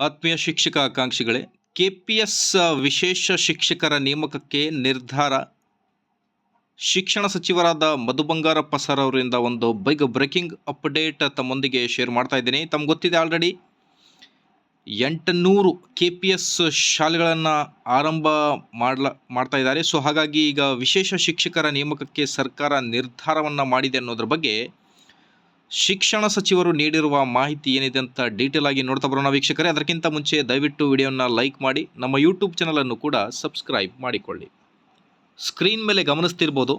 ಆತ್ಮೀಯ ಶಿಕ್ಷಕ ಆಕಾಂಕ್ಷಿಗಳೇ K P S ವಿಶೇಷ ಶಿಕ್ಷಕರ ನೇಮಕಕ್ಕೆ ನಿರ್ಧಾರ. ಶಿಕ್ಷಣ ಸಚಿವರಾದ ಮಧು ಬಂಗಾರಪ್ಪ ಸರ್ ಅವರಿಂದ ಒಂದು ಬೈಗ್ ಬ್ರೇಕಿಂಗ್ ಅಪ್ಡೇಟ್ ತಮ್ಮೊಂದಿಗೆ ಶೇರ್ ಮಾಡ್ತಾ ಇದ್ದೀನಿ. ತಮ್ಗೆ ಗೊತ್ತಿದೆ ಆಲ್ರೆಡಿ ಎಂಟುನೂರು ಕೆ ಪಿ ಎಸ್ ಶಾಲೆಗಳನ್ನು ಆರಂಭ ಮಾಡ್ಲ, ಮಾಡ್ತಾ ಇದ್ದಾರೆ. ಸೊ ಹಾಗಾಗಿ ಈಗ ವಿಶೇಷ ಶಿಕ್ಷಕರ ನೇಮಕಕ್ಕೆ ಸರ್ಕಾರ ನಿರ್ಧಾರವನ್ನು ಮಾಡಿದೆ ಅನ್ನೋದ್ರ ಬಗ್ಗೆ ಶಿಕ್ಷಣ ಸಚಿವರು ನೀಡಿರುವ ಮಾಹಿತಿ ಏನಿದೆ ಅಂತ ಡೀಟೇಲ್ ಆಗಿ ನೋಡ್ತಾ ಬರೋಣ ವೀಕ್ಷಕರೇ. ಅದಕ್ಕಿಂತ ಮುಂಚೆ ದಯವಿಟ್ಟು ವಿಡಿಯೋನ ಲೈಕ್ ಮಾಡಿ, ನಮ್ಮ ಯೂಟ್ಯೂಬ್ ಚಾನಲನ್ನು ಕೂಡ ಸಬ್ಸ್ಕ್ರೈಬ್ ಮಾಡಿಕೊಳ್ಳಿ. ಸ್ಕ್ರೀನ್ ಮೇಲೆ ಗಮನಿಸ್ತಿರ್ಬೋದು.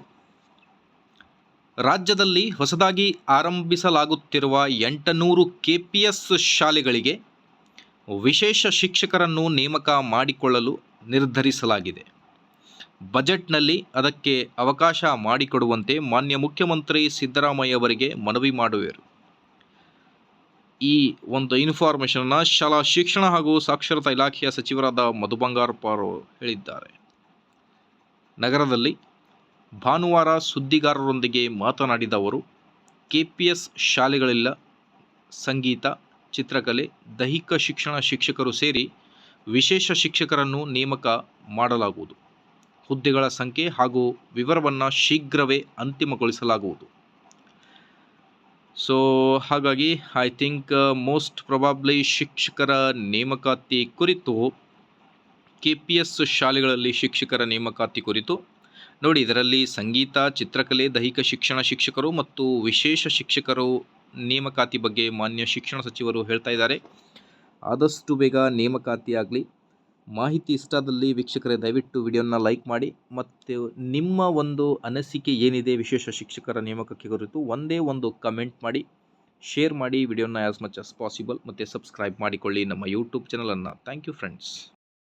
ರಾಜ್ಯದಲ್ಲಿ ಹೊಸದಾಗಿ ಆರಂಭಿಸಲಾಗುತ್ತಿರುವ ಎಂಟನೂರು ಕೆ ಪಿ ಎಸ್ ಶಾಲೆಗಳಿಗೆ ವಿಶೇಷ ಶಿಕ್ಷಕರನ್ನು ನೇಮಕ ಮಾಡಿಕೊಳ್ಳಲು ನಿರ್ಧರಿಸಲಾಗಿದೆ. ಬಜೆಟ್ನಲ್ಲಿ ಅದಕ್ಕೆ ಅವಕಾಶ ಮಾಡಿಕೊಡುವಂತೆ ಮಾನ್ಯ ಮುಖ್ಯಮಂತ್ರಿ ಸಿದ್ದರಾಮಯ್ಯ ಅವರಿಗೆ ಮನವಿ ಮಾಡುವರು. ಈ ಒಂದು ಇನ್ಫಾರ್ಮೇಷನ್ನ ಶಾಲಾ ಶಿಕ್ಷಣ ಹಾಗೂ ಸಾಕ್ಷರತಾ ಇಲಾಖೆಯ ಸಚಿವರಾದ ಮಧು ಬಂಗಾರಪ್ಪ ಅವರು ಹೇಳಿದ್ದಾರೆ. ನಗರದಲ್ಲಿ ಭಾನುವಾರ ಸುದ್ದಿಗಾರರೊಂದಿಗೆ ಮಾತನಾಡಿದ ಅವರು ಕೆ ಪಿ ಎಸ್ ಶಾಲೆಗಳಿಲ್ಲ, ಸಂಗೀತ, ಚಿತ್ರಕಲೆ, ದೈಹಿಕ ಶಿಕ್ಷಣ ಶಿಕ್ಷಕರು ಸೇರಿ ವಿಶೇಷ ಶಿಕ್ಷಕರನ್ನು ನೇಮಕ ಮಾಡಲಾಗುವುದು. ಹುದ್ದೆಗಳ ಸಂಖ್ಯೆ ಹಾಗೂ ವಿವರವನ್ನು ಶೀಘ್ರವೇ ಅಂತಿಮಗೊಳಿಸಲಾಗುವುದು. ಸೊ ಹಾಗಾಗಿ ಐ ಥಿಂಕ್ ಮೋಸ್ಟ್ ಪ್ರೊಬಾಬ್ಲಿ ಶಿಕ್ಷಕರ ನೇಮಕಾತಿ ಕುರಿತು ಕೆ ಪಿ ಎಸ್ ಶಾಲೆಗಳಲ್ಲಿ ಶಿಕ್ಷಕರ ನೇಮಕಾತಿ ಕುರಿತು, ನೋಡಿ, ಇದರಲ್ಲಿ ಸಂಗೀತ, ಚಿತ್ರಕಲೆ, ದೈಹಿಕ ಶಿಕ್ಷಣ ಶಿಕ್ಷಕರು ಮತ್ತು ವಿಶೇಷ ಶಿಕ್ಷಕರು ನೇಮಕಾತಿ ಬಗ್ಗೆ ಮಾನ್ಯ ಶಿಕ್ಷಣ ಸಚಿವರು ಹೇಳ್ತಾ ಇದ್ದಾರೆ. ಆದಷ್ಟು ಬೇಗ ನೇಮಕಾತಿ ಆಗಲಿ ಮಾಹಿತಿ ಇಷ್ಟಾದಲ್ಲಿ ವೀಕ್ಷಕರೇ, ದಯವಿಟ್ಟು ವಿಡಿಯೋನ ಲೈಕ್ ಮಾಡಿ ಮತ್ತು ನಿಮ್ಮ ಒಂದು ಅನಿಸಿಕೆ ಏನಿದೆ ವಿಶೇಷ ಶಿಕ್ಷಕರ ನೇಮಕಕ್ಕೆ ಕುರಿತು ಒಂದೇ ಒಂದು ಕಮೆಂಟ್ ಮಾಡಿ, ಶೇರ್ ಮಾಡಿ, ವಿಡಿಯೋನ ಆ್ಯಸ್ ಮಚ್ ಆಸ್ ಪಾಸಿಬಲ್ ಮತ್ತು ಸಬ್ಸ್ಕ್ರೈಬ್ ಮಾಡಿಕೊಳ್ಳಿ ನಮ್ಮ ಯೂಟ್ಯೂಬ್ ಚಾನಲನ್ನು ಥ್ಯಾಂಕ್ ಯು ಫ್ರೆಂಡ್ಸ್